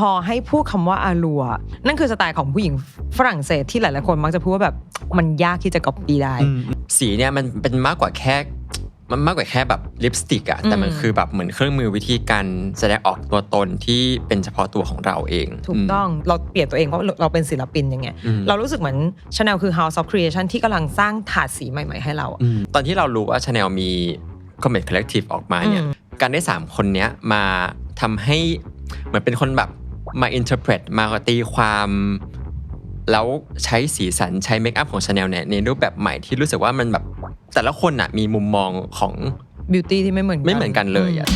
พอให้พูดคำว่าอาลัวนั่นคือสไตล์ของผู้หญิงฝรั่งเศสที่หลายๆคนมักจะพูดว่าแบบมันยากที่จะก๊อปปี้ได้ สีเนี่ยมันเป็นมากกว่าแค่มันมากกว่าแค่แบบลิปสติกอะแต่มันอืมคือแบบเหมือนเครื่องมือวิธีการแสดงออกตัวตนที่เป็นเฉพาะตัวของเราเอง ถูกต้องเราเปลี่ยนตัวเองว่าเราเป็นศิลปินอย่างเงี้ยอืมเรารู้สึกเหมือน Chanel คือ House of Creation ที่กำลังสร้างถาดสีใหม่ ๆ ให้เราอะอืมตอนที่เรารู้ว่าชาแนลมี Comet Collective ออกมาเนี่ยอืมการได้ 3 คนเนี้ยมาทำให้เหมือนเป็นคนแบบ มา interpret มาตีความ แล้วใช้สีสันใช้เมคอัพของชาแนลเนี่ยในรูปแบบใหม่ที่รู้สึกว่ามันแบบแต่ละคนอะมีมุมมองของบิวตี้ที่ไม่เหมือนกันไม่เหมือนกันเลยอะ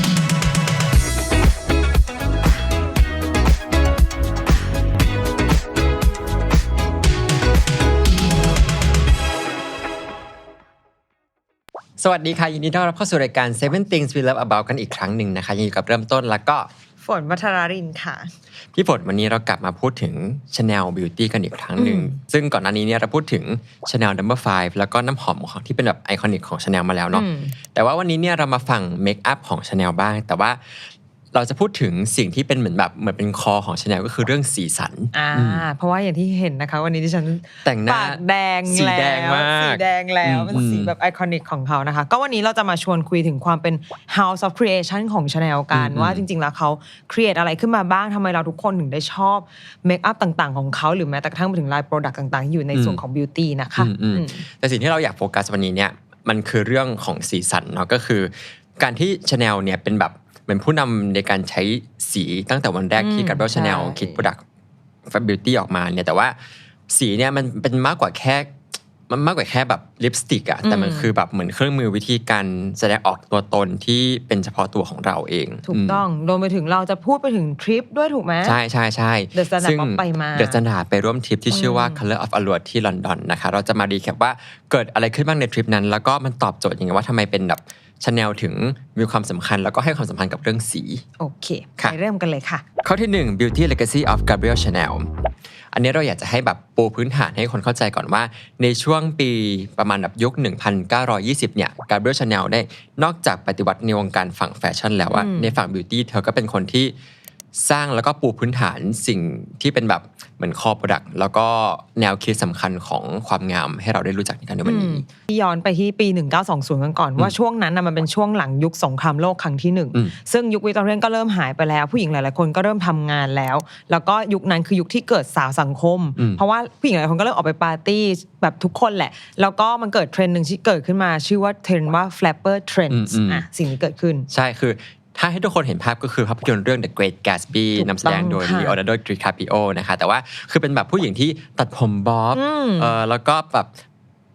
สวัสดีค่ะ ยินดีต้อนรับเข้าสู่รายการ Seven Things We Love About กันอีกครั้งหนึ่งนะคะยังอยู่กับเริ่มต้นแล้วก็ฝนวัชรารินค่ะ พี่ฝนวันนี้เรากลับมาพูดถึง Chanel Beauty กันอีกครั้งหนึ่งอืมซึ่งก่อนหน้านี้เนี่ยเราพูดถึง Chanel Number 5แล้วก็น้ำหอมของที่เป็นแบบไอคอนิกของ Chanel มาแล้วเนาะอืมแต่ว่าวันนี้เนี่ยเรามาฟังเมคอัพของ Chanel บ้าง แต่ว่า เราจะพูดถึงสิ่งที่เป็นเหมือนแบบเหมือนเป็นคอของ Chanel ก็คือเรื่องสีสัน อ่า เพราะว่าอย่างที่เห็นนะคะ วันนี้ที่ฉันแต่งหน้าปากแดงสีแล้วแดงมากสีแดงแล้วอืมเป็นสีแบบไอคอนิกของเขานะคะ ก็วันนี้เราจะมาชวนคุยถึงความเป็น House of Creation ของ Chanel กันอืมว่าจริง ๆ แล้วเขา create อะไรขึ้นมาบ้างทำไมเราทุกคนถึงได้ชอบเมคอัพต่างๆ ของเขาหรือแม้แต่กระทั่งไปถึงลายโปรดักต์ต่างๆ ที่อยู่ในส่วนของ beauty นะคะอืมอืมอืมแต่สิ่งที่เราอยากโฟกัสวันนี้เนี่ยมันคือเรื่องของสีสันเนาะก็คือ การที่ Chanel เนี่ยเป็นแบบ เป็นผู้นำในการใช้สีตั้งแต่วันแรกที่อืมกับเบลชาแนลใช่คิดโปรดักต์ฟบิวตี้ออกมาเนี่ยแต่ว่าสีเนี่ยมันเป็นมากกว่าแค่มันมากกว่าแค่แบบลิปสติกอะแต่มันอืมคือแบบเหมือนเครื่องมือวิธีการแสดงออกตัวตนที่เป็นเฉพาะตัวของเราเอง ถูกต้องรวมไปถึงเราจะพูดไปถึงทริปด้วยถูกไหมใช่ใช่ใช่ The Standard ก็ไปมาเดอะสแตนดาร์ดไปร่วมทริปที่ชื่อว่าอืม Color of Allure ที่ลอนดอนนะคะ เราจะมาดีแคปว่าเกิดอะไรขึ้นบ้างในทริปนั้น แล้วก็มันตอบโจทย์ยังไงว่าทำไมเป็นแบบ ชาแนลถึงมีความสำคัญแล้วก็ให้ความสำคัญกับเรื่องสี โอเคค่ะไปเริ่มกันเลยค่ะ ข้อที่ 1 Beauty Legacy of Gabrielle Chanel อันนี้เราอยากจะให้แบบปูพื้นฐานให้คนเข้าใจก่อนว่า ในช่วงปีประมาณแบบยุค 1920 เนี่ย Gabrielle Chanel ได้นอกจากปฏิวัติในวงการฝั่งแฟชั่นแล้วอะอืมในฝั่งบิวตี้เธอก็เป็นคนที่ สร้างแล้วก็ปูพื้นฐานสิ่งที่เป็นแบบเหมือนคอ product แล้วก็แนวคิดสำคัญของความงามให้เราได้รู้จักกันในวันนี้ที่ย้อนไปที่ปี 1920 กันก่อน ว่าช่วงนั้นนะมันเป็นช่วงหลังยุคสงครามโลกครั้งที่หนึ่งอืมซึ่งยุควิกตอเรียนก็เริ่มหายไปแล้ว ผู้หญิงหลาย ๆ คนก็เริ่มทำงานแล้ว แล้วก็ยุคนั้นคือยุคที่เกิดสาวสังคมอืมเพราะว่าผู้หญิงหลายคนก็เริ่มออกไปปาร์ตี้แบบทุกคนแหละ แล้วก็มันเกิดเทรนด์หนึ่งที่เกิดขึ้นมา ชื่อว่าเทรนด์ว่า flapper trends อืมอืมอะสิ่งนี้เกิดขึ้น ใช่คือ ถ้าให้ทุกคนเห็นภาพก็คือภาพยนตร์เรื่อง The Great Gatsby ถูกนำแสดงโดยต้องค่ะ Leonardo DiCaprio นะคะ แต่ว่าคือเป็นแบบผู้หญิงที่ตัดผมบ๊อบอืมเออแล้วก็แบบ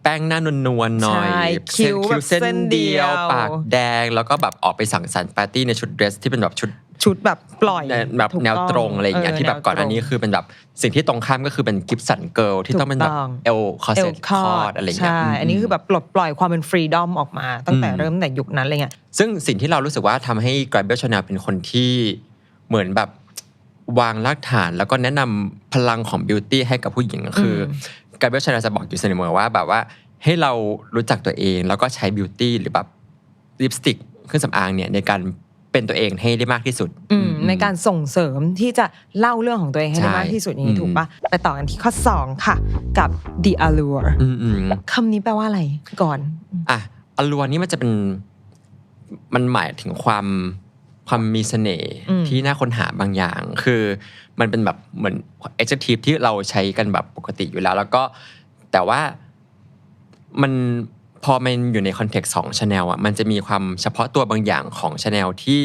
แป้งหน้านวลๆหน่อยใช่คิ้วแบบเส้นเส้นเดีเดียยววปากแดง แล้วก็แบบออกไปสังสรรค์ปาร์ตี้ในชุดเดรสที่เป็นแบบชุด ชุดแบบปล่อยแบบถูกแนวตรงอะไรอย่างเงี้ยเที่แบบก่อนหน้านี้แวตรงคือเป็นแบบสิ่งที่ตรงข้ามก็คือเป็นกิฟสันเกิลที่ต้องเป็นแบบถูกต้องเอลคอเอเซ็ลตคคออร์ร์ดดอะไรอย่างเงี้ยใช่อันนี้คือแบบปลดปล่อยความเป็นฟรีดอมออกมา ตั้งแต่อืมเริ่มแต่ยุคนั้นอะไรเงี้ยซึ่งสิ่งที่เรารู้สึกว่าทำให้ g r a b e l Chanel เป็นคนที่เหมือนแบบวางรากฐานแล้วก็แนะนำพลังของบิวตี้ให้กับผู้หญิงก็คืออ g r a b e l Chanel จะบอกอยู่เสมอว่าแบบว่าให้เรารู้จักตัวเองแล้วก็ใช้บิวตี้หรือแบบลิปสติกเครื่องสำอางเนี่ยในการ เป็นตัวเองให้ได้มากที่สุดอืมในการส่งเสริมที่จะเล่าเรื่องของตัวเองให้ได้ใช่มากที่สุดอย่างนี้อืมถูกปะไปต่อกันที่ข้อ 2 ค่ะ กับ the allure อืมอืมคำนี้แปลว่าอะไรก่อน อะอลัวนี่มันจะเป็นมันหมายถึงความความมีเสน่ห์อืมที่น่าค้นหาบางอย่าง คือมันเป็นแบบเหมือน adjective ที่เราใช้กันแบบปกติอยู่แล้ว แล้วก็แต่ว่ามัน พอมันอยู่ในคอนเท็กซ์ของชาแนลอะมันจะมีความเฉพาะตัวบางอย่างของชาแนลที่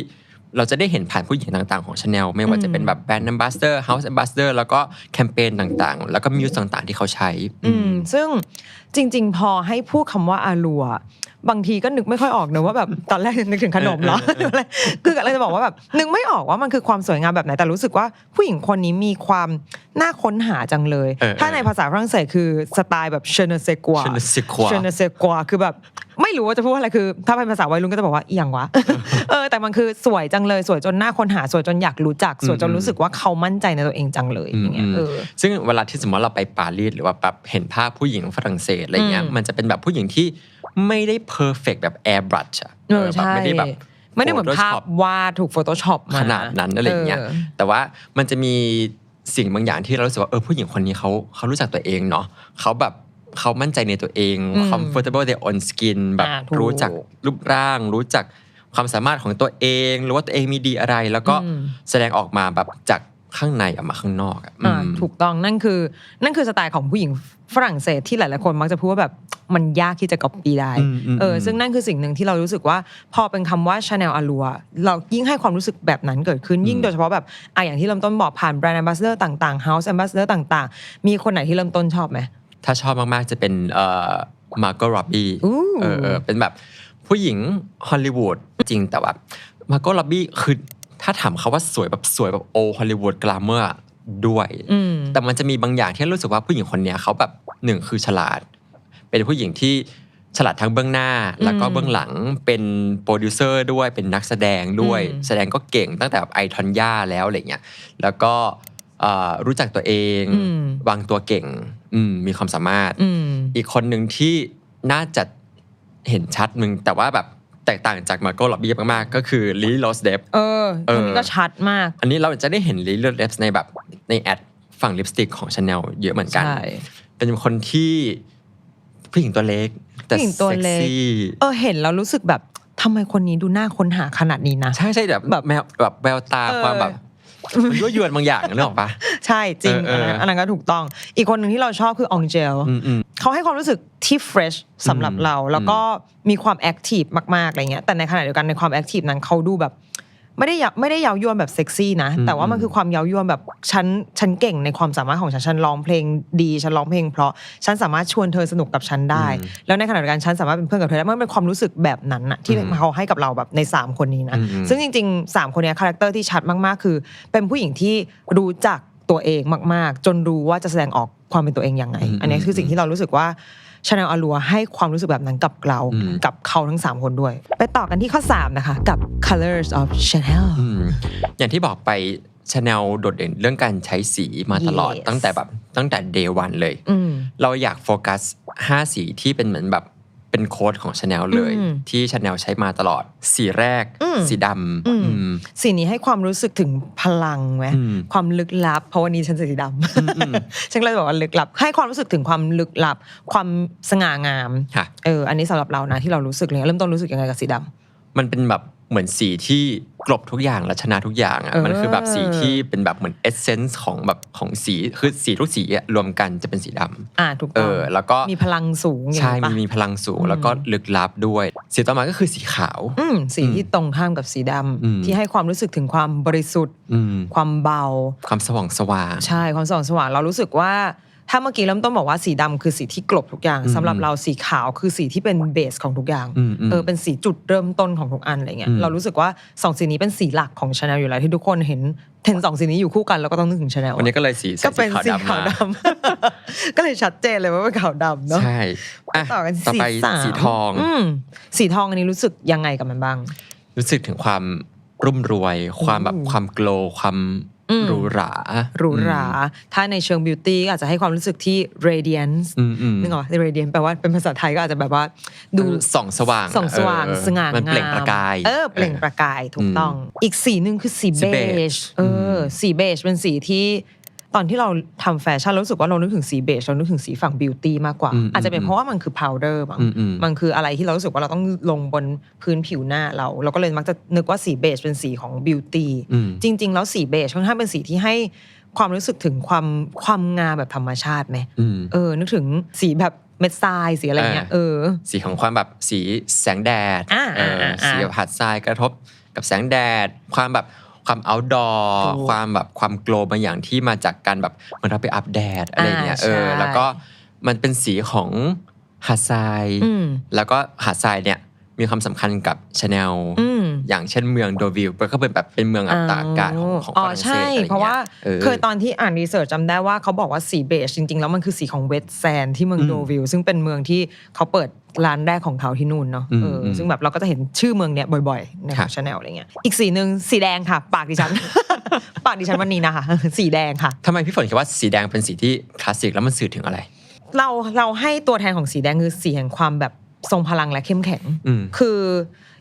เราจะได้เห็นผ่านผู้หญิงต่างๆของชาแนลไม่ว่าจะเป็นแบบแบรนด์ a m b a s s a d o r House Ambassador แล้วก็แคมเปญต่างๆ แล้วก็มิวส์ต่างๆ ที่เขาใช้ อืมซึ่งจริง ๆ พอให้พูดคำว่าอาลัว บางทีก็นึกไม่ค่อยออกนะว่าแบบตอนแรกนึกถึงขนมเหรอหรืออะไรคืออะไรจะบอกว่าแบบนึกไม่ออกว่ามันคือความสวยงามแบบไหนแต่รู้สึกว่าผู้หญิงคนนี้มีความน่าค้นหาจังเลยเออถ้าในภาษาฝรั่งเศสคือสไตล์แบบเชเนเซกัว Je ne sais quoi เชเนเซกัวคือแบบไม่รู้ว่าจะพูดว่าอะไรคือ ถ้าเป็นภาษาวัยรุ่นก็จะบอกว่าเอียงวะเออแต่มันคือสวยจังเลยสวยจนน่าค้นหาสวยจนอยากรู้จักสวยจนรู้สึสึกว่าเขามั่นใจในตัวเองจังเลยอย่างเงี้ยอืมเออซึ่งเวลาที่สมมติเราไปปารีสหรือว่าแบบเห็นภาพผู้หญิงฝรั่งเศสอะไรเงี้ยอืมมันจะเป็นแบบผู้หญิงที่ ไม่ได้เพอร์เฟกแบบแอร์บรัชอะเออแบบไม่ได้แบบใช่ไม่ได้เหมือนภาพ Photoshop วาดถูก Photoshop มาขนาดนั้นอะไรอย่างเงี้ยแต่ว่ามันจะมีสิ่งบางอย่างที่เรารู้สึกว่าเออผู้หญิงคนนี้เขาเขารู้จักตัวเองเนาะเขาแบบเขามั่นใจในตัวเองอืม comfortable their own skin แบบอ่าถูกรู้จักรูปร่าง รู้จักความสามารถของตัวเอง รู้ว่าตัวเองมีดีอะไร แล้วก็อืมแสดงออกมาแบบจาก ข้างในออกมาข้างนอกอะอ่าอืมถูกต้องนั่นคือ นั่นคือสไตล์ของผู้หญิงฝรั่งเศสที่หลาย ๆ คนมักจะพูดว่าแบบมันยากที่จะก๊อปปี้ได้อืมอืมเอออมซึ่งนั่นคือสิ่งหนึ่งที่เรารู้สึกว่า พอเป็นคำว่า Chanel a l u r เรายิ่งให้ความรู้สึกแบบนั้นเกิดขึ้นยิ่งโดยเฉพาะแบบอะอย่างที่เริ่มต้นบอกผ่านแบรนด์ ambassador ต่างๆ house ambassador ต่าง ๆ มีคนไหนที่เริ่มต้นชอบไหมถ้าชอบมาก ๆ จะเป็นเอ่อมาร์ก o ร็อบบี้อู้เออเออเป็นแบบผู้หญิงฮอลลีวูดจริงแต่ว่ามาร์ก o ร็อบบี้คือ ถ้าถามเขาว่าสวยแบบสวยแบบโอฮอลลีวูดกลาเมอร์ด้วยอืมแต่มันจะมีบางอย่างที่รู้สึกว่าผู้หญิงคนเนี้ยเขาแบบหนึ่งคือฉลาด เป็นผู้หญิงที่ฉลาดทั้งเบื้องหน้า แล้วก็เบื้องหลังเป็นโปรดิวเซอร์ด้วยเป็นนักแสดงด้วยอืมแสดงก็เก่งตั้งแต่แบบไอทอนย่าแล้วอะไรเงี้ยแล้วก็เอ่อรู้จักตัวเองอืมวางตัวเก่งอืมมีความสามารถอืมอีกคนหนึ่งที่น่าจะเห็นชัดมึงแต่ว่าแบบ แตกต่างจากมาโก้ล็อบบี้มากๆก็คือลิล o สเดฟเออเออคนนี้ก็ชัดมาก อันนี้เราจะได้เห็นลิล o สเดฟในแบบในแอดฝั่งลิปสติกของชาแนลเยอะเหมือนกันใช่เป็นคนที่ผู้หญิงตัวเล็ก แต่ผู้หญิงตัวเล็กซ็ซี่เออเห็นแล้วรู้สึกแบบทำไมคนนี้ดูน่าค้นหาขนาดนี้นะ ใช่ใช่แบบแบบแมวแบบแววตาเออความแบบ มันยั่วยวนบางอย่างนึกออกปะใช่จริงเออันอเออนั้นอันนั้นก็ถูกต้อง อีกคนหนึ่งที่เราชอบคือองเจลอืมอืมเขาให้ความรู้สึกที่ fresh สำหรับอืมเรา แล้วก็มีความแอคทีฟมากๆอะไรเงี้ยแต่ในขณะเดียวกันในความแอคทีฟนั้นเขาดูแบบ ไม่ได้ยาไม่ได้เย้ายวนแบบเซ็กซี่นะอืมแต่ว่ามันคือความเย้ายวนแบบฉันฉันเก่งในความสามารถของฉันฉันร้องเพลงดีฉันร้องเพลง เพราะฉันสามารถชวนเธอสนุกกับฉันได้ แล้วในขณะเดียวกันฉันสามารถเป็นเพื่อนกับเธอได้มันเป็นความรู้สึกแบบนั้นอะที่อืมเขาให้กับเราแบบในสามคนนี้นะอืมอืมซึ่งจริง ๆ 3 คนเนี้คาแรคเตอร์ที่ชัดมากๆ คือ เป็นผู้หญิงที่รู้จักตัวเองมาก ๆ จนรู้ว่าจะแสดงออกความเป็นตัวเองยังไงอืมอันนี้คือสิ่งที่เรารู้สึกว่า ชาแนลอาลัวให้ความรู้สึกแบบนั้นกับเราอืมกับเขาทั้ง 3 คนด้วย ไปต่อกันที่ข้อ 3 นะคะ กับ colors of Chanel อืมอย่างที่บอกไปชาแนลโดดเด่นเรื่องการใช้สีมาตลอด Yes ตั้งแต่แบบตั้งแต่ day one เลยอืมเราอยากโฟกัส 5 สีที่เป็นเหมือนแบบ เป็นโค้ดของชาแนลเลยอืมที่ชาแนลใช้มาตลอด สีแรกอืมสีดอืมำอืมสีนี้ให้ความรู้สึกถึงพลังไหมอืมความลึกลับ เพราะวันนี้ฉันใส่สีดำฉันเลยบอกว่าลึกลับ ให้ความรู้สึกถึงความลึกลับ ความสง่างามค่ะเอออันนี้สำหรับเรานะที่เรารู้สึกเลยเริ่มต้นรู้สึกยังไงกับสีดำมันเป็นแบบ เหมือนสีที่กลบทุกอย่างและชนะทุกอย่างอะเออมันคือแบบสีที่เป็นแบบเหมือนเอเซนส์ของแบบของสีคือสีทุกสีอะรวมกันจะเป็นสีดำอ่าถูกเอต้องอแล้วก็มีพลังสูงอย่างใช่นี้มีปะมีพลังสูงแล้วก็ลึกลับด้วย สีต่อมาก็คือสีขาวอืมสีที่ตรงข้ามกับสีดำอืมที่ให้ความรู้สึกถึงความบริสุทธิ์อืมความเบา ความสว่างสว่างใช่ความสว่างสว่างเรารู้สึกว่า ถ้าเมื่อกี้เริ่มต้นบอกว่าสีดำคือสีที่กลบทุกอย่างอืมสำหรับเราสีขาวคือสีที่เป็นเบสของทุกอย่างอืมอืมเออเป็นสีจุดเริ่มต้นของทุกอันอะไรเงี้ยอืมเรารู้สึกว่าสองสีนี้เป็นสีหลักของชาแนลอยู่แล้วที่ทุกคนเห็นเห็นสองสีนี้อยู่คู่กันแล้วก็ต้องนึกถึงชาแนลวันนี้ก็เลยสีใส่ก็เป็นสีสีขาวขาวดำดมาำก็เลยชัดเจนเลยว่าเป็นขาวดำเนาะใช่อะต่อกันที่ต่อสีไปสามสีทองอืมสีทองอันนี้รู้สึกยังไงกับมันบ้าง รู้สึกถึงความรุ่มรวย ความแบบความโกลว์ความอืม หรูหราหรูหรา ถ้าในเชิงบิวตี้อาจจะให้ความรู้สึกที่ radiance อืมอืมนึกออก radiance แปลว่าเป็นภาษาไทยก็อาจจะแบบว่า ดูดูส่องสว่างส่องสว่างเออสง่างามมันเปล่งประกาย เออ เปล่งประกายถูกต้อง อีกสีหนึ่งคือสีสีเบเบจจเอออ สีเบจเป็นสีที่ ตอนที่เราทำแฟชั่นเรารู้สึกว่าเรานึกถึงสีเบจเรานึกถึงสีฝั่งบิวตี้มากกว่าอืมอาจจะเป็นอืมเพราะว่ามันคือพาวเดอร์บางอืมอืมมันคืออะไรที่เรารู้สึกว่าเราต้องลงบนพื้นผิวหน้าเรา เราก็เลยมักจะนึกว่าสีเบจเป็นสีของบิวตี้อืมจริง ๆ แล้วสีเบจค่อนข้างเป็นสีที่ให้ความรู้สึกถึงความความงามแบบธรรมชาติไหมอืมเออ นึกถึงสีแบบเม็ดทรายสีอะไรเงี้ยอ่าเออ สีของความแบบสีแสงแดดอ่าเอออ่าอ่าสีแบบหัดทรายกระทบกับแสงแดด ความแบบ ความ outdoor ถูกความแบบความโกลบางอย่างที่มาจากการแบบเหมือนเราไปอัปแดดอะไรเงี้ยอ่าเออใช่แล้วก็มันเป็นสีของหาดทรายอืมแล้วก็หาดทรายเนี่ย มีความสำคัญกับชาแนลอืมอย่างเช่นเมืองโดวิลก็เป็นแบบเป็นเมืองอับตากอากาศของของอ๋ฝอรั่งเศใช่สอะไรเงี้ยเพราะว่าออเคยตอนที่อ่านรีเสิร์ชจำได้ว่าเขาบอกว่าสีเบจจริง ๆ แล้วมันคือสีของเวสแซนที่เมืองอืมโดวิลซึ่งเป็นเมืองที่เขาเปิดร้านแรกของเขาที่นู่นเนาะอืมเอออมซึ่งแบบเราก็จะเห็นชื่อเมืองเนี้ยบ่อยๆในขครัองบชาแนลอะไรเงี้ยอีกสีหนึ่งสีแดงค่ะ ปากดิฉัน ปากดิฉันวันนี้นะคะ สีแดงค่ะทำไมพี่ฝนคิดว่าสีแดงเป็นสีที่คลาสสิกแล้วมันสื่อถึงอะไร เราเราให้ตัวแทนของสีแดงคือสีแห่งความแบบ ทรงพลังและเข้มแข็งอืมคือ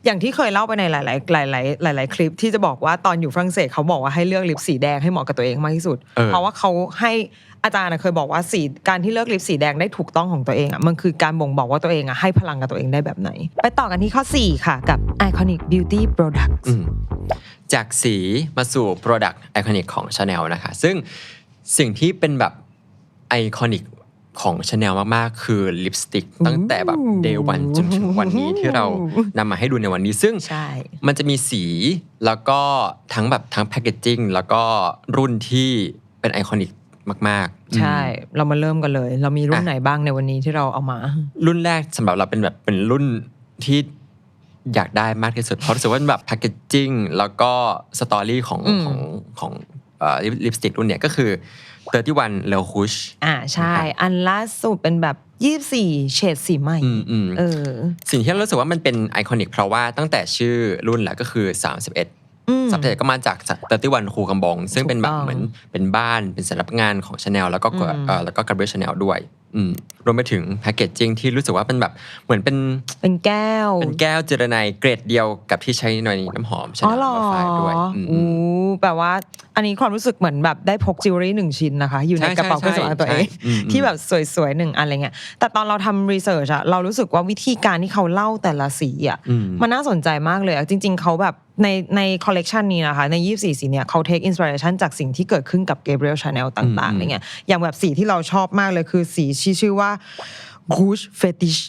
อย่างที่เคยเล่าไปในหลาย ๆ หลาย ๆ หลาย ๆ คลิปที่จะบอกว่าตอนอยู่ฝรั่งเศสเขาบอกว่าให้เลือกลิปสีแดงให้เหมาะกับตัวเองมากที่สุดเออเพราะว่าเขาให้อาจารย์อะเคยบอกว่าสีการที่เลือกลิปสีแดงได้ถูกต้องของตัวเองอะมันคือการบ่งบอกว่าตัวเองอะให้พลังกับตัวเองได้แบบไหน ไปต่อกันที่ข้อ 4 ค่ะ กับ iconic beauty products อืมจากสีมาสู่ Product ไอคอนิกของ Chanel นะคะ ซึ่งสิ่งที่เป็นแบบไอคอนิก ของ Chanel มากๆ คือลิปสติก ตั้งแต่แบบ day one จนถึงวันนี้ที่เรานำมาให้ดูในวันนี้ซึ่งใช่มันจะมีสีแล้วก็ทั้งแบบทั้งแพคเกจจิ้งแล้วก็รุ่นที่เป็นไอคอนิกมากๆ ใช่อืมเรามาเริ่มกันเลย เรามีรุ่นอะไหนบ้างในวันนี้ที่เราเอามา รุ่นแรกสำหรับเราเป็นแบบเป็นรุ่นที่อยากได้มากที่สุด เพราะรู้สึกว่ามันแบบแพคเกจจิ้งแล้วก็สตอรี่ของอืมของของเอ่อลิปสติกรุ่นเนี้ยก็คือ 31 l e c o u c h อ่าใช่ อันล่าสุดเป็นแบบ 24 เฉดสีใหม่อืมอืมเออสิ่งที่เรารู้สึกว่ามันเป็นไอคอนิกเพราะว่าตั้งแต่ชื่อรุ่นแหละก็คือ 31อืม สับเทก็มาจาก31คูกำบอง ซึ่งเป็นแบบถูกต้องเหมือนเป็นบ้านเป็นสำนักงานของชาแนลแล้วก็อืมเอ่อแล้วก็กาเบรียชาแนลด้วยอืมรวมไปถึงแพคเกจจิ้งที่รู้สึกว่าเป็นแบบเหมือนเป็นเป็นแก้ว เป็นแก้วเจรไนเกรดเดียวกับที่ใช้ในน้ำหอมชาอ๋อแนลเหรอมาฝากด้วยอืมอู้แปลว่า อันนี้ความรู้สึกเหมือนแบบได้พกจิวเวลรี่หนึ่งชิ้นนะคะ อยู่ในใช่กระเป๋าเคใช่รื่องสำอางตัวเองใช่อืมที่แบบสวยๆหนึ่งอันอะไรเงี้ยแต่ตอนเราทำรีเสิร์ชอะเรารู้สึกว่าวิธีการที่เขาเล่าแต่ละสีอะอืมมันน่าสนใจมากเลยอะจริง ๆเขาแบบ ในในคอลเลกชันนี้นะคะใน 24 สีเนี่ยเขาเทคอินสปิเรชันจากสิ่งที่เกิดขึ้นกับ Gabriel Chanel ต่างๆอะไรเงี้ยอย่างแบบสีที่เราชอบมากเลยคือสีที่ชื่อว่า Rouge Fetish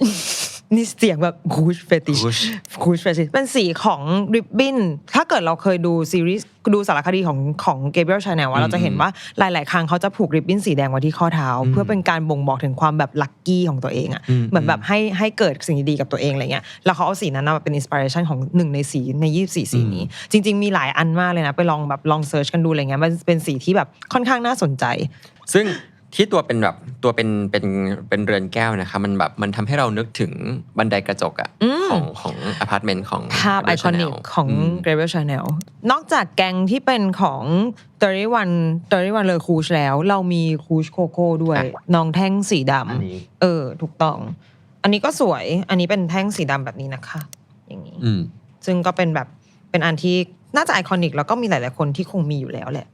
นี่เสียงแบบ Rouge Fetish Rouge Rouge Fetish เป็นสีของริบบิ้นถ้าเกิดเราเคยดูซีรีส์ดูสารคดีของของ Gabriel Chanel ว่าเราจะเห็นว่าหลาย ๆ ครั้งเขาจะผูกริบบิ้นสีแดงไว้ที่ข้อเท้า เพื่อเป็นการบ่งบอกถึงความแบบลัคกี้ของตัวเองอะอืม เหมือนแบบให้ให้เกิดสิ่งดีๆกับตัวเองอะไรเงี้ยแล้วเขาเอาสีนั้นมาเป็นอินสปิเรชันของหนึ่งในสีใน24สีนี้ จริง ๆ มีหลายอันมากเลยนะ ไปลองแบบลองเซิร์ชกันดูอะไรเงี้ยมันเป็นสีที่แบบค่อนข้างน่าสนใจ ซึ่ง ที่ตัวเป็นแบบตัวเป็นเป็นเป็นเรือนแก้วนะคะมันแบบมันทำให้เรานึกถึงบันไดกระจกอะอืมของของอพาร์ตเมนต์ของภาพไอ Gabriel คอนิก Chanel ของอืม Gabriel Chanel นอกจากแกงที่เป็นของ31 31เลอคูชแล้ว เรามีคูชโคโค่ด้วยอะน้องแท่งสีดอันนี้ำเออ ถูกต้อง อันนี้ก็สวย อันนี้เป็นแท่งสีดำแบบนี้นะคะ อย่างนี้อืมซึ่งก็เป็นแบบเป็นอันที่น่าจะไอคอนิกแล้วก็มีหลาย ๆ คนที่คงมีอยู่แล้วแหละ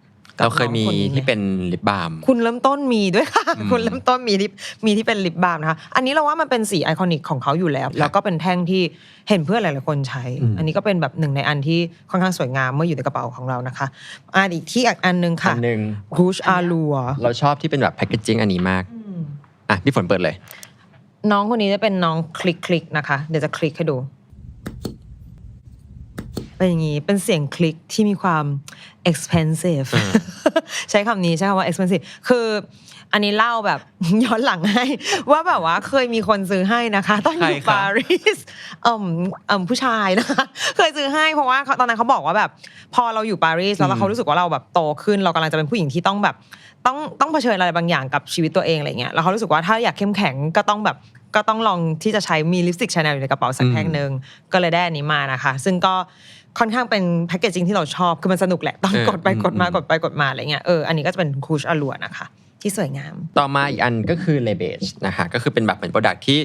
กับเราเคยมีน้องนนี้ที่เป็นลิปบาล์มคุณเริ่มต้นมีด้วยค่ะอืมคุณเริ่มต้นมีที่มีที่เป็นลิปบาล์มนะคะอันนี้เราว่ามันเป็นสีไอคอนิกของเขาอยู่แล้ว แล้วก็เป็นแท่งที่เห็นเพื่อนหลายๆคนใช้อืมอันนี้ก็เป็นแบบหนึ่งในอันที่ค่อนข้างสวยงามเมื่ออยู่ในกระเป๋าของเรานะคะอันอีกที่อีกอันหนึงอัค่ะนหนึ่งรูชอาลัวเราชอบที่เป็นแบบแพคเกจจิ้งอันนี้มากอะพี่ฝนเปิดเลย น้องคนนี้จะเป็นน้องคลิกคลิกนะคะ เดี๋ยวจะคลิกให้ดู เป็นอย่างนี้ เป็นเสียงคลิกที่มีความ expensive อืมใช้คำนี้ใช้คำว่า expensive คืออันนี้เล่าแบบย้อนหลังให้ ว่าแบบว่าเคยมีคนซื้อให้นะคะ ตอนอยู่ใครครับปารีสเอ่มเอ่มผู้ชายนะคะ เคยซื้อให้เพราะว่าเขาตอนนั้นเขาบอกว่าแบบ พอเราอยู่ปารีสแล้วเขารู้สึกว่าเราแบบโตขึ้น เรากำลังจะเป็นผู้หญิงที่ต้องแบบ ต้องต้องเผชิญอะไรบางอย่างกับชีวิตตัวเองอะไรเงี้ยแล้วเขารู้สึกว่าถ้าอยากเข้มแข็งก็ต้องแบบก็ต้องลองที่จะใช้มีลิปสติกชาแนลอยู่ในกระเป๋าสักแท่งหนึ่งก็เลยได้อันนี้มานะคะ ซึ่งก็ ค่อนข้างเป็นแพคเกจจิ้งที่เราชอบคือมันสนุกแหละ ต้องเออกดไปอืมกดมาอืมกดไปกดมาอะไรเงี้ยเอออันนี้ก็จะเป็นคูชอลัวนะคะ ที่สวยงาม ต่อมาอีกอันก็คือเลเบจนะคะก็คือเป็นแบบเหมือนโปรดักที่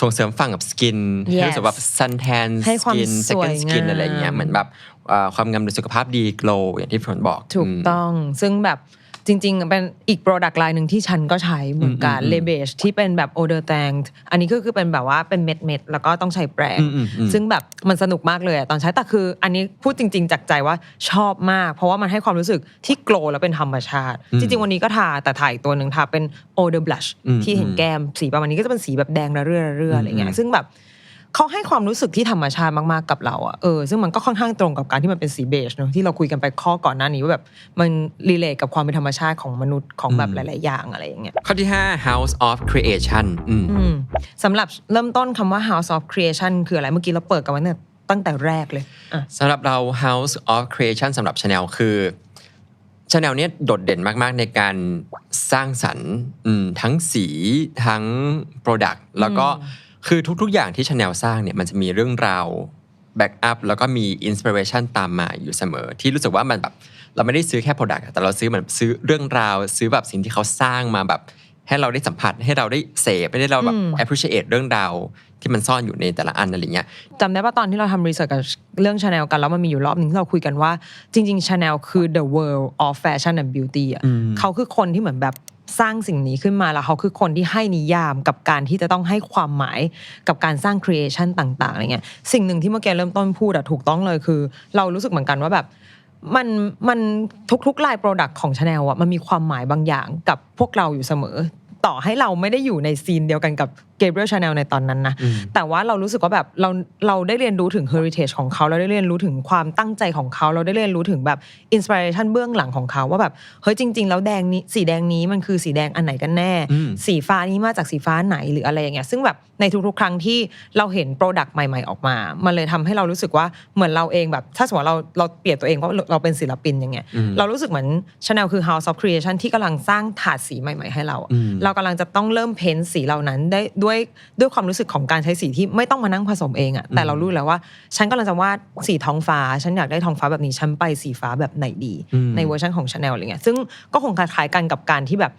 ส่งเสริมฝั่งกับสกิน Yes ให้รู้สึกแบบซันแทนให้สความกินสวยสกินงามอะไรเงี้ยเหมือนแบบเอ่อความงามหรือสุขภาพดีโกลอย่างที่ฝนบอก ถูกมต้องซึ่งแบบ จริงๆ เป็นอีกโปรดักต์ไลน์หนึ่งที่ฉันก็ใช้เหมือนกันอืมอืมเลเบชที่เป็นแบบโอเดอร์แตงอันนี้ก็คือเป็นแบบว่าเป็นเม็ดเม็ดๆแล้วก็ต้องใช้แปรงอืมอืมอืมซึ่งแบบมันสนุกมากเลยอะตอนใช้แต่คือ อันนี้พูดจริง ๆ จากใจว่าชอบมาก เพราะว่ามันให้ความรู้สึกที่โกลว์แล้วเป็นธรรมชาติอืมจริง ๆ วันนี้ก็ทาแต่ถ่ายตัวหนึ่งทาเป็นโอเดอร์บลัชอืมที่เห็นแก้มสีประมาณนี้ก็จะเป็นสีแบบแดงระเรื่อระเรื่ออะไรเงี้อืยมซึ่งแบบ เขาให้ความรู้สึกที่ธรรมชาติมากๆกับเราอะเออซึ่งมันก็ค่อนข้างตรงกับการที่มันเป็นสีเบจเนอะที่เราคุยกันไปข้อก่อนหน้านี้ว่าแบบมันรีเลทกับความเป็นธรรมชาติของมนุษย์ของแบบหลาย ๆ อย่างอะไรอย่างเงี้ยข้อที่ 5 House of Creation อืมอืมสำหรับเริ่มต้นคำว่า House of Creation คืออะไรเมื่อกี้เราเปิดกันไว้เนี่ยตั้งแต่แรกเลยอะสำหรับเรา House of Creation สำหรับ Chanel คือ Chanel เนี่ยโดดเด่นมาก ๆ ในการสร้างสรรค์อืมทั้งสีทั้ง Product แล้วก็ คือทุกๆอย่างที่ Chanel สร้างเนี่ยมันจะมีเรื่องราวแบ็กอัพแล้วก็มีอินสปิเรชันตามมาอยู่เสมอ ที่รู้สึกว่ามันแบบเราไม่ได้ซื้อแค่ Product อะแต่เราซื้อเหมือนซื้อเรื่องราว ซื้อแบบสิ่งที่เขาสร้างมาแบบ ให้เราได้สัมผัสให้เราได้เสพให้เราแบบอืม appreciate เรื่องราวที่มันซ่อนอยู่ในแต่ละอันอะไรเงี้ยจำได้ป่ะตอนที่เราทำรีเสิร์ชกับเรื่องชาแนลกันแล้วมันมีอยู่รอบหนึงที่เราคุยกันว่าจริงๆชาแนลคือ the world of fashion and beauty อะอืมเขาคือคนที่เหมือนแบบ สร้างสิ่งนี้ขึ้นมาแล้วเขาคือคนที่ให้นิยามกับการที่จะต้องให้ความหมายกับการสร้างครีเอชันต่างๆอะไรเงี้ยสิ่งหนึ่งที่เมื่อกี้เริ่มต้นพูดอะถูกต้องเลยคือ เรารู้สึกเหมือนกันว่าแบบมันมันทุกๆลายโปรดักต์ของชาแนลอะมันมีความหมายบางอย่างกับพวกเราอยู่เสมอ ต่อให้เราไม่ได้อยู่ในซีนเดียวกันกับ เกเบรียลชาแนลในตอนนั้นนะอืมแต่ว่าเรารู้สึกว่าแบบเราเราได้เรียนรู้ถึง heritage ของเขาเราได้เรียนรู้ถึงความตั้งใจของเขา เราได้เรียนรู้ถึงแบบ inspiration เบื้องหลังของเขาว่าแบบเฮ้ยจริง ๆ แล้วแดงนี้สีแดงนี้มันคือสีแดงอันไหนกันแน่อืมสีฟ้านี้มาจากสีฟ้าไหนหรืออะไรอย่างเงี้ยซึ่งแบบในทุกๆ ครั้งที่เราเห็นโปรดักต์ใหม่ ๆออกมามันเลยทำให้เรารู้สึกว่าเหมือนเราเองแบบ ถ้าสมมติเราเราเปรียบตัวเองว่าเราเป็นศิลปินอย่างเงี้ยอืมเรารู้สึกเหมือน Chanel คือ House of Creation ที่กำลังสร้างถาดสีใหม่ ๆ ให้เราอะอืมเรากำลังจะต้องเริ่มเพ้นท์สีเหล่านั้นได้ด้วยด้วยความรู้สึกของการใช้สีที่ไม่ต้องมานั่งผสมเองอะแต่เรารู้แล้วว่า ฉันกำลังจะวาดสีท้องฟ้า ฉันอยากได้ท้องฟ้าแบบนี้ฉันไปสีฟ้าแบบไหนดีอืมในเวอร์ชันของ Chanel อะไรเงี้ยซึ่งก็คงคล้ายๆกันกับการที่แบบ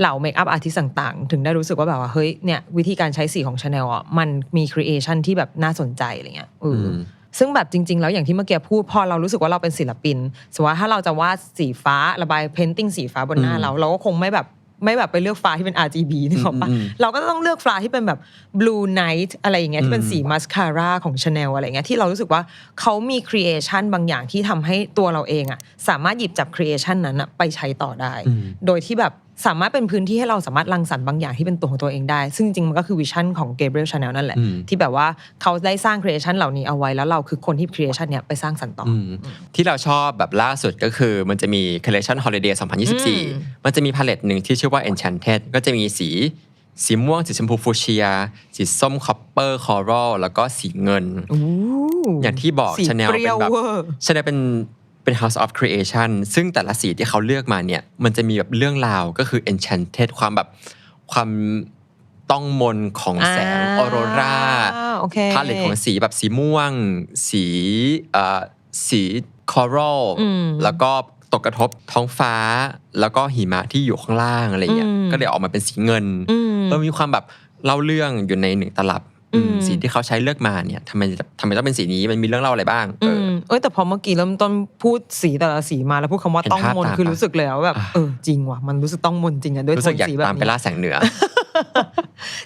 เหล่าเมคอัพอาร์ติสต่างๆ ถึงได้รู้สึกว่าแบบว่าเฮ้ยเนี่ยวิธีการใช้สีของ Chanel อะมันมีครีเอชันที่แบบน่าสนใจอะไรเงี้ยเอออมซึ่งแบบจริง ๆ แล้วอย่างที่เมื่อกี้พูดพอเรารู้สึกว่าเราเป็นศิลปินสมมติว่าถ้าเราจะวาดสีฟ้าระบายเพนติ้งสีฟ้าบนหน้าอืมเรา เราก็คงไม่แบบ ไม่แบบไปเลือกฟ้าที่เป็น RGB นึกออกปะอืมอืมเราก็ต้องเลือกฟ้าที่เป็นแบบ blue night อะไรอย่างเงี้ยที่เป็นสีมาสคาร่าของ Chanel อะไรเงี้ยที่เรารู้สึกว่าเขามีครีเอชันบางอย่างที่ทำให้ตัวเราเองอะสามารถหยิบจับครีเอชันนั้นอะไปใช้ต่อได้อืมโดยที่แบบ สามารถเป็นพื้นที่ให้เราสามารถรังสรรค์บางอย่างที่เป็นตัวของตัวเองได้ ซึ่งจริงๆมันก็คือวิชั่นของ Gabriel Chanel นั่นแหละอืมที่แบบว่าเขาได้สร้างครีเอชันเหล่านี้เอาไว้แล้วเราคือคนที่ครีเอชันเนี้ยไปสร้างสรรค์ต่อออืมที่เราชอบแบบล่าสุดก็คือมันจะมี collection holiday อืม2024 มันจะมีพาเลตหนึ่งที่ชื่อว่า enchanted ก็จะมีสีสีม่วงสีชมพูฟูเชีย สีส้มคอปเปอร์คอรัลแล้วก็สีเงินอู้อย่างที่บอกสี Chanel เปรี้เป็ยนวแบบเวอร์ Chanel เป็น เป็น House of Creation ซึ่งแต่ละสีที่เขาเลือกมาเนี่ยมันจะมีแบบเรื่องราวก็คือ enchanted ความแบบความต้องมนของแสงออโรราโอเคพาเลตของสีแบบสีม่วง สีเอ่อสีคอรัลอืมแล้วก็ตกกระทบท้องฟ้า แล้วก็หิมะที่อยู่ข้างล่างอะไรเงี้ยอืมก็เลยออกมาเป็นสีเงินอืมเออมีความแบบเล่าเรื่องอยู่ในหนึ่งตลับอืม สีที่เขาใช้เลือกมาเนี่ยทำไมทำไมต้องเป็นสีนี้มันมีเรื่องเล่าอะไรบ้างอืเออมเอ้ยแต่พอเมื่อกี้เริ่มต้นพูดสีแต่ละสีมาแล้วพูดคำว่าเห็นต้องภาพมนตามคือปะรู้สึกเลยว่าแบบอะเออจริงว่ะมันรู้สึกต้องมนจริงอะด้วยรู้โทสึกนอยากสีแบบตามไปนี้ล่าแสงเหนือ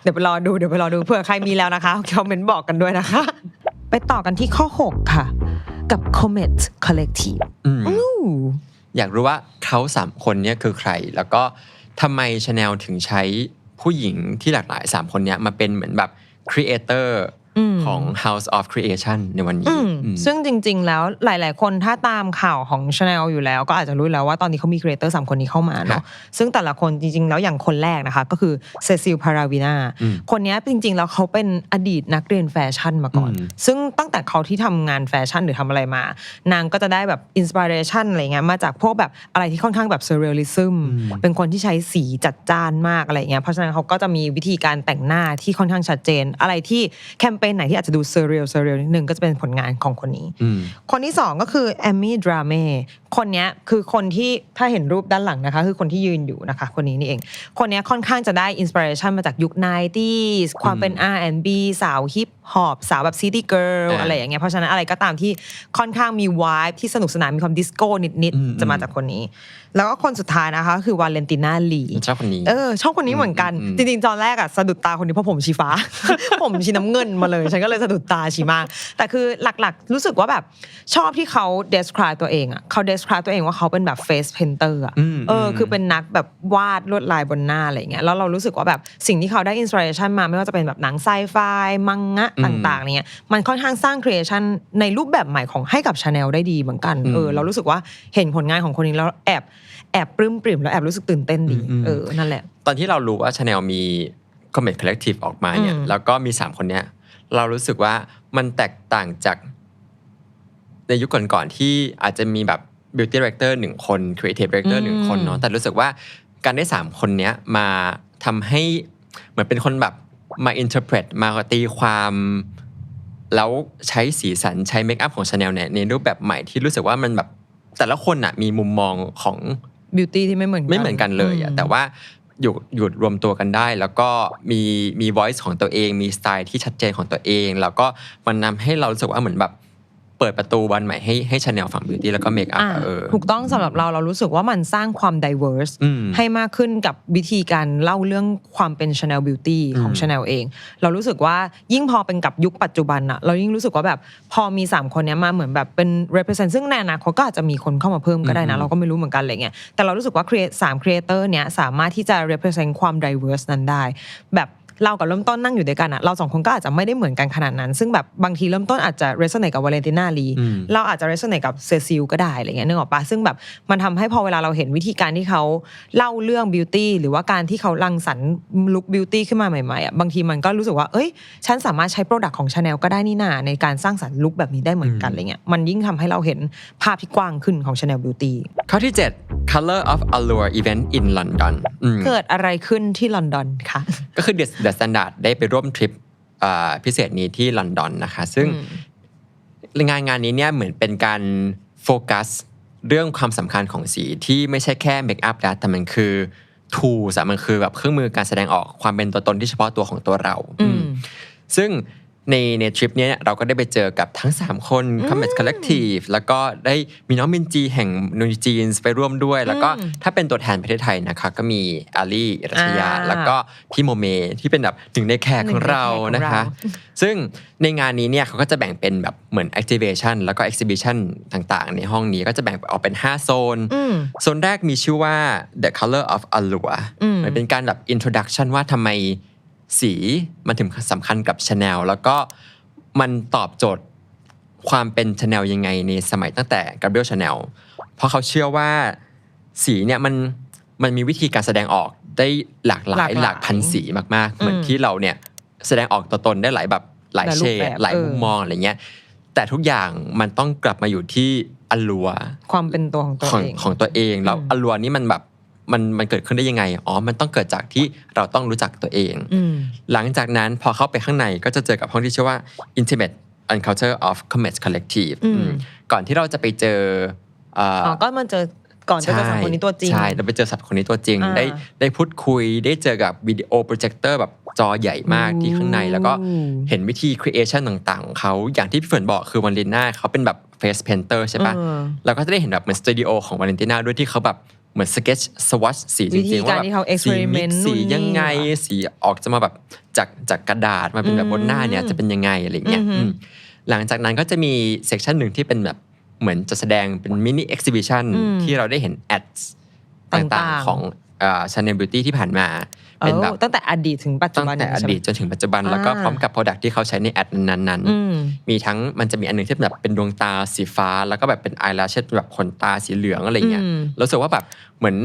เดี๋ยวไปรอดูเดี๋ยวไปรอดูเผื่อใครมีแล้วนะคะคอมเมนต์บอกกันด้วยนะคะ ไปต่อกันที่ข้อ 6 ค่ะ กับ Comet Collective อืมอู้อยากรู้ว่าเขาสามคนเนี่ยคือใคร แล้วก็ทำไมชาแนลถึงใช้ผู้หญิงที่หลากหลายสามคนเนี้ยมาเป็นเหมือนแบบ ค รีเอเตอร์อืมของ House of Creation ในวันนี้อืมอืมซึ่งจริง ๆ แล้วหลาย ๆ คนถ้าตามข่าวของ Chanel อยู่แล้ว ก็อาจจะรู้แล้วว่าตอนนี้เขามีครีเอเตอร์สามคนนี้เข้ามาเนาะซึ่งแต่ละคนจริง ๆ แล้วอย่างคนแรกนะคะ ก็คือเซซิลพาราวินาอืมคนเนี้ยจริง ๆ แล้วเขาเป็นอดีตนักเรียนแฟชั่นมาก่อนอืมซึ่งตั้งแต่เขาที่ทำงานแฟชั่นหรือทำอะไรมา นางก็จะได้แบบอินสปิเรชันอะไรเงี้ยมาจากพวกแบบอะไรที่ค่อนข้างแบบเซเรียลิซึมอืมเป็นคนที่ใช้สีจัดจ้านมากอะไรเงี้ยเพราะฉะนั้นเขาก็จะมีวิธีการแต่งหน้าที่ค่อนข้างชัดเจนอะไรที่แคมเปญไหนที่อาจจะดูเซเรียลเซเรียลนิดนึงก็จะเป็นผลงานของคนนี้อืมคนที่สองก็คือแอมมี่ดราเม่คนเนี้ยคือคนที่ถ้าเห็นรูปด้านหลังนะคะ คือคนที่ยืนอยู่นะคะ คนนี้นี่เอง คนเนี้ยค่อนข้างจะได้อินสปิเรชันมาจากยุค 90s ความเป็น R&B สาวฮิปฮอปสาวแบบซิตี้เกิร์ลอ่าอะไรอย่างเงี้ยเพราะฉะนั้นอะไรก็ตามที่ค่อนข้างมีวายที่สนุกสนานมีความดิสโก้นิดอืมๆจะมาจากคนนี้ แล้วก็คนสุดท้ายนะคะคือวาเลนติน่าลีชอบคนนี้เออชอบคนนี้เหมือนกันอืมจริงๆตอนแรกอะสะดุดตาคนนี้เพราะผมชีฟ้า ผมชีน้ำเงินมาเลย ฉันก็เลยสะดุดตาชีมาก แต่คือหลักๆ รู้สึกว่าแบบชอบที่เขา describe ตัวเองอะเขา describe ตัวเองว่าเขาเป็นแบบ face painter อะอืมเอออมคือเป็นนักแบบวาดลวดลายบนหน้าอะไรเงี้ยแล้วเรารู้สึกว่าแบบสิ่งที่เขาได้ inspiration มาไม่ว่าจะเป็นแบบหนังไซไฟมังงะอืมต่างๆอะไรเงี้ยมันค่อนข้างสร้าง creation ในรูปแบบใหม่ของให้กับ Chanel ได้ดีเหมือนกันอืมเออเรารู้สึกว่าเห็นผลงานของคนนี้แล้วแอบแอบปลื้มปริ่มแล้วแอบรู้สึกตื่นเต้นดีอืมเออนั่นแหละ ตอนที่เรารู้ว่าชาแนลมี Comet Collective ออกมาเนี่ยอืมแล้วก็มี 3 คนเนี้ย เรารู้สึกว่ามันแตกต่างจาก ในยุคก่อนๆที่อาจจะมีแบบ Beauty Director หนึ่งคน Creative Director หนึ่งคนเนาะแต่รู้สึกว่าการได้ 3 คนเนี้ยมาทำให้เหมือนเป็นคนแบบมา interpret มาตีความแล้วใช้สีสันใช้เมคอัพของชาแนลเนี่ยในรูปแบบใหม่ที่รู้สึกว่ามันแบบแต่ละคนอะมีมุมมองของบิวตี้ที่ไม่เหมือนกันไม่เหมือนกันเลยอะแต่ว่า อยู่หยุดรวมตัวกันได้ แล้วก็มีมี voice ของตัวเอง มีสไตล์ที่ชัดเจนของตัวเอง แล้วก็มันนำให้เรารู้สึกว่าเหมือนแบบ เปิดประตูวันใหม่ให้ให้ชาแนลฝั่งบิวตี้แล้วก็เมคอัพอะเออถูกต้องสำหรับเราเรารู้สึกว่ามันสร้างความ diverse อืมให้มากขึ้นกับวิธีการเล่าเรื่องความเป็น Chanel Beauty ของอืม Chanel เอง เรารู้สึกว่ายิ่งพอเป็นกับยุคปัจจุบันอะเรายิ่งรู้สึกว่าแบบพอมี 3 คนเนี้ยมาเหมือนแบบเป็น represent ซึ่งในอนาคตก็อาจจะมีคนเข้ามาเพิ่มก็ได้นะ เราก็ไม่รู้เหมือนกันอะไรเงี้ยแต่เรารู้สึกว่า create สาม creator เนี้ยสามารถที่จะ represent ความ diverse นั้นได้ แบบ เรากับเริ่มต้นนั่งอยู่ด้วยกันอะเราสองคนก็อาจจะไม่ได้เหมือนกันขนาดนั้น ซึ่งแบบบางทีเริ่มต้นอาจจะ resonate กับวาเลนติน่าลีอืมเราอาจจะ resonate กับเซซิลก็ได้อะไรเงี้ยนึกออกปะซึ่งแบบมันทำให้พอเวลาเราเห็นวิธีการที่เขาเล่าเรื่องบิวตี้หรือว่าการที่เขารังสรรค์ลุคบิวตี้ขึ้นมาใหม่ๆอะบางทีมันก็รู้สึกว่าเอ้ย ฉันสามารถใช้โปรดักต์ของชาแนลก็ได้นี่นาในการสร้างสรรค์ลุคแบบนี้ได้เหมือนกันอะไรเงี้ยมันยิ่งทำให้เราเห็นภาพที่กว้างขึ้นของชาแนลบิวตี้ข้อที่ 7 Color of Allure Event in London อืมเกิดอะไรขึ้นที่ลอนดอนคะก็คือ The The Standard ได้ไปร่วมทริปอ่าพิเศษนี้ที่ลอนดอนนะคะ ซึ่งงานงานนี้เนี่ยเหมือนเป็นการโฟกัสเรื่องความสำคัญของสีที่ไม่ใช่แค่เมคอัพนะแต่มันคือทูสมันคือแบบเครื่องมือการแสดงออกความเป็นตัวตนที่เฉพาะตัวของตัวเราอืมซึ่ง ในในทริปเนี้ยเราก็ได้ไปเจอกับทั้ง 3 คน Comet Collective แล้วก็ได้มีน้องมินจีแห่งนูนจีนไปร่วมด้วย แล้วก็ถ้าเป็นตัวแทนประเทศไทยนะคะ ก็มีอาลีรัชยาอ่าแล้วก็พี่โมเมที่เป็นแบบหนึ่งในแขกของเราหนึ่งในแขกของเรานะคะ ซึ่งในงานนี้เนี่ยเขาก็จะแบ่งเป็นแบบเหมือน activation แล้วก็ exhibition ต่างๆ ในห้องนี้ก็จะแบ่งออกเป็น 5 โซนอืมโซนแรกมีชื่อว่า the color of allure อืมมันเป็นการแบบ introduction ว่าทำไม สีมันถึงสำคัญกับ Chanel แล้วก็มันตอบโจทย์ความเป็น Chanel ยังไงในสมัยตั้งแต่ Gabriel Chanel เพราะเขาเชื่อว่าสีเนี่ยมันมันมีวิธีการแสดงออกได้หลากหลาหลายกหลายหลากพันสีมากๆ เหมือนอืมที่เราเนี่ยแสดงออกตัวตนได้หลายแบบหลายหลายเฉรูปดแบบหลายเออมุมมองอะไรเงี้ยแต่ทุกอย่างมันต้องกลับมาอยู่ที่อลัวความเป็นตัวของตัวของเองของตัวเองแล้วอืมอลัวนี่มันแบบ มันมันเกิดขึ้นได้ยังไง อ๋อ มันต้องเกิดจากที่เราต้องรู้จักตัวเองอืมหลังจากนั้นพอเข้าไปข้างในก็จะเจอกับห้องที่ชื่อว่า Intimate Encounter of Comet Collective อืมอืมก่อนที่เราจะไปเจอเอ่ออ๋อก็มาเจอก่อนจะเจอสองคนนี้ตัวจริง ใช่เราไปเจอสับคนนี้ตัวจริงอ่าได้ได้พูดคุย ได้เจอกับวิดีโอโปรเจคเตอร์แบบจอใหญ่มากที่ข้างใน แล้วก็เห็นวิธี creation ต่างๆของเขาอย่างที่พี่ฝนบอกคือวันลิน่าเขาเป็นแบบ face painter ใช่ปะเออเราก็จะได้เห็นแบบเหมือนสตูดิโอของวาเลนติน่าด้วยที่เขาแบบเหมือนสเก็ตสวอชสีจวิธีริงๆการว่าแบบที่เขาสี experiment มิกซ์สีนู่นนี่ยังไงว่ะสีออกจะมาแบบจากจากกระดาษมาเป็นแบบบนหน้าเนี่ยจะเป็นยังไงอะไรเงี้ยอือหืออืมหลังจากนั้นก็จะมีเซกชันหนึ่งที่เป็นแบบเหมือนจะแสดงเป็นมินิเอ็กซิบิชันอืมที่เราได้เห็นแอดต่างต่างๆๆของ ชาแนลบิวตี้ที่ผ่านมา เป็นแบบเออตั้งแต่อดีตถึงปัจจุตั้งบันแต่อใช่ไหมดีตจนถึงปัจจุบันแล้วก็อ่าพร้อมกับ Product ที่เขาใช้ในแอดนั้นๆอืมมีทั้งมันจะมีอันหนึงที่แบบเป็นดวงตาสีฟ้า แล้วก็แบบเป็นไอ l ล s ช e s แบบขนตาสีเหลืองอะไรเงี้ยอืมรู้สึกว่าแบบเหมือน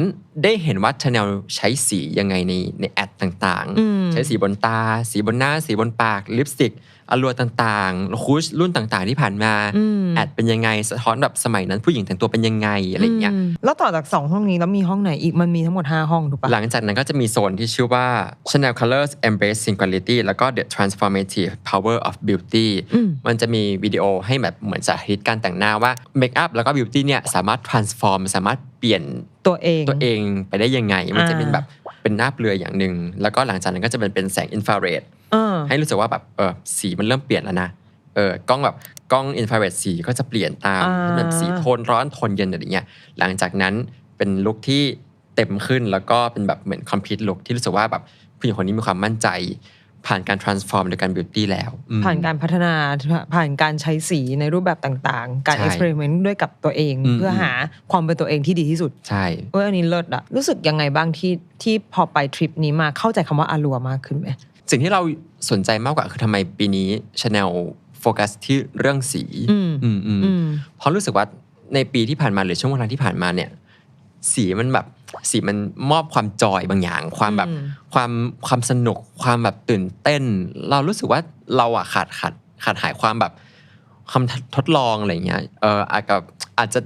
ได้เห็นว่าชาแนลใช้สียังไงในในแอดต่างอืมๆใช้สีบนตา สีบนหน้าสีบนปากลิปสติก อลัวต่างๆคูชรุ่นต่างๆ ที่ผ่านมาอืมแอดเป็นยังไงสะท้อนแบบสมัยนั้นผู้หญิงแต่งตัวเป็นยังไงอะไรเงี้ยอืมแล้วต่อจากสองห้องนี้แล้วมีห้องไหนอีกมันมีทั้งหมด 5 ห้องถูกปะหลังจากนั้นก็จะมีโซนที่ชื่อว่า Chanel Colors Embrace Singularity แล้วก็ The Transformative Power of Beauty อืมมันจะมีวิดีโอให้แบบเหมือนสาธิตการแต่งหน้าว่าเมคอัพแล้วก็บิวตี้เนี่ยสามารถ transform สามารถเปลี่ยนตัวเองตัวเองไปได้ยังไง มันจะเป็นอ่าแบบ เป็นหน้าเปลือยอย่างหนึ่งแล้วก็หลังจากนั้นก็จะเป็นเป็นแสงอินฟราเรดเออให้รู้สึกว่าแบบเออสีมันเริ่มเปลี่ยนแล้วนะเออกล้องแบบกล้องอินฟราเรดสีก็จะเปลี่ยนตามอ่าแบบสีโทนร้อนโทนเย็นอะไรเงี้ยหลังจากนั้นเป็นลุคที่เต็มขึ้นแล้วก็เป็นแบบเหมือนคอมพิวต์ลุคที่รู้สึกว่าแบบผู้หญิงคนนี้มีความมั่นใจ ผ่านการ transform โดยการบิวตี้แล้วอืมผ่านการพัฒนาผ่านการใช้สีในรูปแบบต่างๆ การใช่เอ็กซ์เพร์เมนต์ด้วยกับตัวเองอืมเพื่อหาความเป็นตัวเองที่ดีที่สุดใช่เอออันนี้เลิศอะรู้สึกยังไงบ้างที่ที่พอไปทริปนี้มาเข้าใจคำว่าอาลัวมากขึ้นไหมสิ่งที่เราสนใจมากกว่าคือทำไมปีนี้ชาแนลโฟกัสที่เรื่องสีอืมอืมอืมอืมเพราะรู้สึกว่าในปีที่ผ่านมาหรือช่วงเวลาที่ผ่านมาเนี่ย สีมันแบบ สีมันมอบความจอยบางอย่าง ความแบบอืมความความสนุกความแบบตื่นเต้น เรารู้สึกว่าเราอะขาดขาดขาดหายความแบบความทดลองอะไรเงี้ยเอออาจจะอาจจะ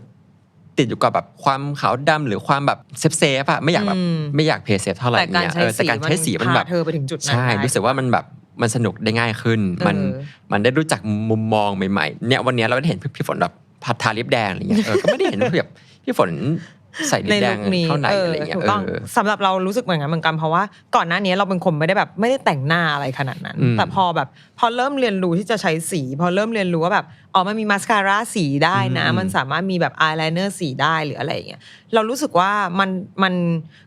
ติดอยู่กับแบบความขาวดำหรือความแบบเซฟเซฟๆอะไม่อยากแบบอืมไม่อยากเพย์เซฟเท่าไหร่แต่การเนี่ยใช้เออแต่สีการใช้สีมันแบบพาเธอไปถึงจุดนั้นใช่ได้รู้สึกว่ามันแบบมันสนุกได้ง่ายขึ้น มันเออมันได้รู้จักมุมมองใหม่ๆเนี่ยวันเนี้ยเราได้เห็นพี่ฝนแบบพัดทาลิปแดงอะไรเงี้ยเออก็ไม่ได้เห็นแบบพี่ฝน ใส่ลิในปแดลุงคนี้เท่าไหนเอออะไรเงี้ยถูกต้องเออสำหรับเรารู้สึกเหมือนกันเหมือนกันเพราะว่าก่อนหน้านี้เราเป็นคนไม่ได้แบบไม่ได้แต่งหน้าอะไรขนาดนั้นอืมแต่พอแบบพอเริ่มเรียนรู้ที่จะใช้สี พอเริ่มเรียนรู้ว่าแบบอ๋อมันมีมาสคาร่าสีได้นะอืมมันสามารถมีแบบอายไลเนอร์สีได้หรืออะไรอย่างเงี้ยเรารู้สึกว่ามันมัน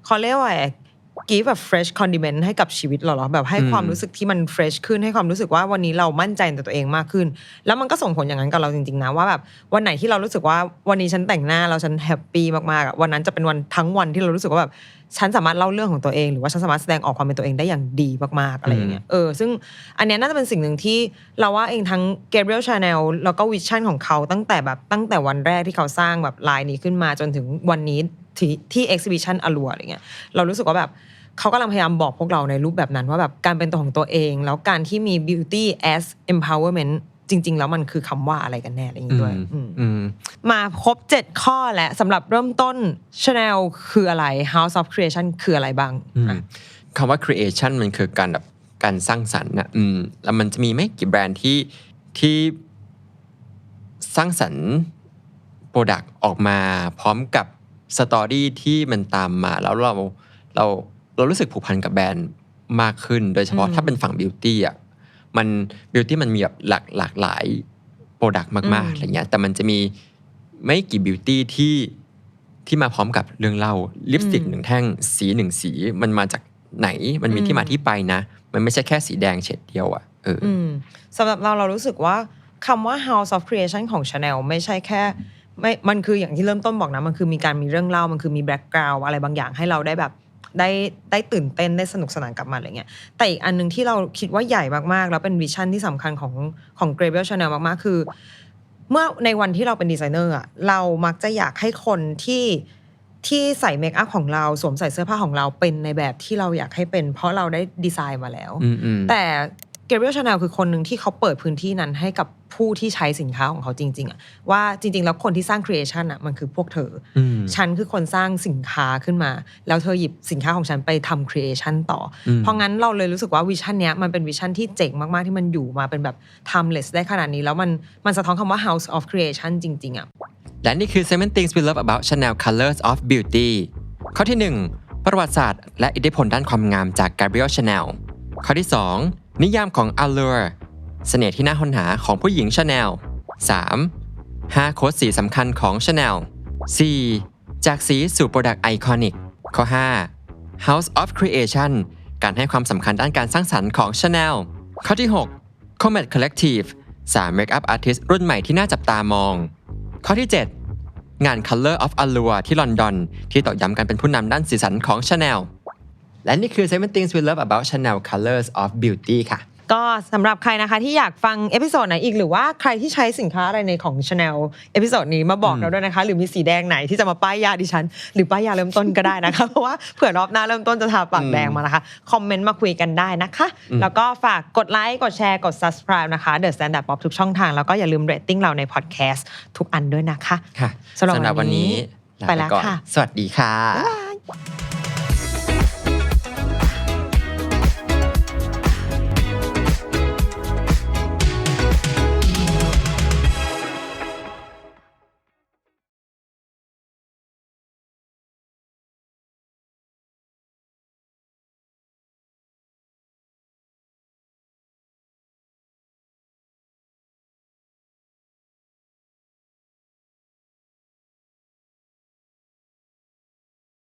เขาเรียกว่า give แบบ fresh condiment ให้กับชีวิตเราเหรอแบบให้ความรู้สึกที่มัน fresh ขึ้นให้ความรู้สึกว่าวันนี้เรามั่นใจในตัวเองมากขึ้น แล้วมันก็ส่งผลอย่างนั้นกับเราจริงๆนะว่าแบบวันไหนที่เรารู้สึกว่าวันนี้ฉันแต่งหน้าแล้วฉันแฮปปี้มากๆอะวันนั้นจะเป็นวันทั้งวันที่เรารู้สึกว่าแบบ ฉันสามารถเล่าเรื่องของตัวเอง หรือว่าฉันสามารถแสดงออกความเป็นตัวเองได้อย่างดีมากๆอะไรอย่างเงี้ยเออซึ่งอันเนี้ยน่าจะเป็นสิ่งหนึ่งที่เราว่าเองทั้ง Gabriel Chanel แล้วก็วิชั่นของเขาตั้งแต่แบบตั้งแต่วันแรกที่เขาสร้างแบบลายนี้ขึ้นมาจนถึงวันนี้ที่ที่ exhibition อลัวอะไรเงี้ยเรารู้สึกว่าแบบเขากำลังพยายามบอกพวกเราในรูปแบบนั้นว่าแบบการเป็นตัวของตัวเอง แล้วการที่มี beauty as empowerment จริง ๆ แล้วมันคือคำว่าอะไรกันแน่อะไรอย่างนี้ด้วยอืมอืมมาครบ 7 ข้อแล้วสำหรับเริ่มต้น Chanel คืออะไร House of Creation คืออะไรบ้างอืมอะคำว่า creation มันคือการแบบการสร้างสรรค์นะอืมแล้วมันจะมีไม่กี่แบรนด์ที่ที่สร้างสรรค์โปรดักต์ออกมาพร้อมกับสตอรี่ที่มันตามมา แล้วเราเราเรารู้สึกผูกพันกับแบรนด์มากขึ้น โดยเฉพาะถ้าเป็นฝั่งบิวตี้อะ มันบิวตี้มันมีแบบหลากหลากหลายโปรดักต์มากๆอะไรเงี้ยแต่มันจะมีไม่กี่บิวตี้ที่ที่มาพร้อมกับเรื่องเล่าลิปสติกหนึ่งแท่งสีหนึ่งสีมันมาจากไหนมันมีที่มาที่ไปนะ มันไม่ใช่แค่สีแดงเฉดเดียวอะ่ะเออออืมสำหรับเราเรารู้สึกว่าคำว่า House of Creation ของ Chanel ไม่ใช่แค่ไม่มันคืออย่างที่เริ่มต้นบอกนะ มันคือมีการมีเรื่องเล่า มันคือมีแบ็กกราวอะไรบางอย่างให้เราได้แบบ ได้ได้ตื่นเต้นได้สนุกสนานกับมันอะไรเงี้ยแต่อีกอันหนึงที่เราคิดว่าใหญ่มากๆ แล้วเป็นวิชั่นที่สำคัญของของ Gabriel Chanel มากๆ คือ เมื่อในวันที่เราเป็นดีไซเนอร์อะเรามักจะอยากให้คนที่ที่ใส่เมคอัพของเราสวมใส่เสื้อผ้าของเราเป็นในแบบที่เราอยากให้เป็น เพราะเราได้ดีไซน์มาแล้ว อืมอืมแต่ Gabriel Chanel คือคนหนึ่งที่เขาเปิดพื้นที่นั้นให้กับผู้ที่ใช้สินค้าของเขาจริง ๆอะว่าจริง ๆ แล้วคนที่สร้าง creation อะมันคือพวกเธอออืมฉันคือคนสร้างสินค้าขึ้นมา แล้วเธอหยิบสินค้าของฉันไปทำ creation ต่ออมเพราะงั้นเราเลยรู้สึกว่าวิชั่นเนี้ยมันเป็นวิชั่นที่เจ๋งมากๆที่มันอยู่มาเป็นแบบ timeless ได้ขนาดนี้ แล้วมันมันสะท้อนคำว่า house of creation จริง ๆอะและนี่คือ seven things we love about Chanel Colors of Beauty ข้อที่ 1 ประวัติศาสตร์ และอิทธิพลด้านความงามจาก Gabrielle Chanel ข้อที่ 2 นิยามของ allure เสน่ห์ที่น่าค้นหาของผู้หญิง Chanel 3. 5 โค้ดสีสำคัญของ Chanel 4. จากสีสู่ Product Iconic ข้อ 5 House of Creation การให้ความสำคัญด้านการสร้างสรรค์ของ Chanel ข้อที่ 6 Comet Collective สามเมคอัพอาร์ติสรุ่นใหม่ที่น่าจับตามอง ข้อที่ 7 งาน Color of Allure ที่ลอนดอน ที่ตอกย้ำการเป็นผู้นำด้านสีสันของ Chanel และนี่คือ 7 things we love about Chanel Colors of Beauty ค่ะ ก็สำหรับใครนะคะที่อยากฟังเอพิโซดไหนอีก หรือว่าใครที่ใช้สินค้าอะไรในของ Chanel เอพิโซดนี้มาบอกเราด้วยนะคะ หรือมีสีแดงไหนที่จะมาป้ายยาดิฉัน หรือป้ายยาเริ่มต้นก็ได้นะคะ เพราะว่าเผื่อรอบหน้าเริ่มต้นจะทาปากแดงมานะคะคอมเมนต์มาคุยกันได้นะคะ แล้วก็ฝากกดไลค์กดแชร์กด subscribe นะคะ The Standard Pop ทุกช่องทางแล้วก็อย่าลืมเรตติ้งเราในพอดแคสต์ทุกอันด้วยนะคะค่ะสำหรับวันนี้ลาไปแล้วก่อนค่ะสวัสดีค่ะบ๊ายบาย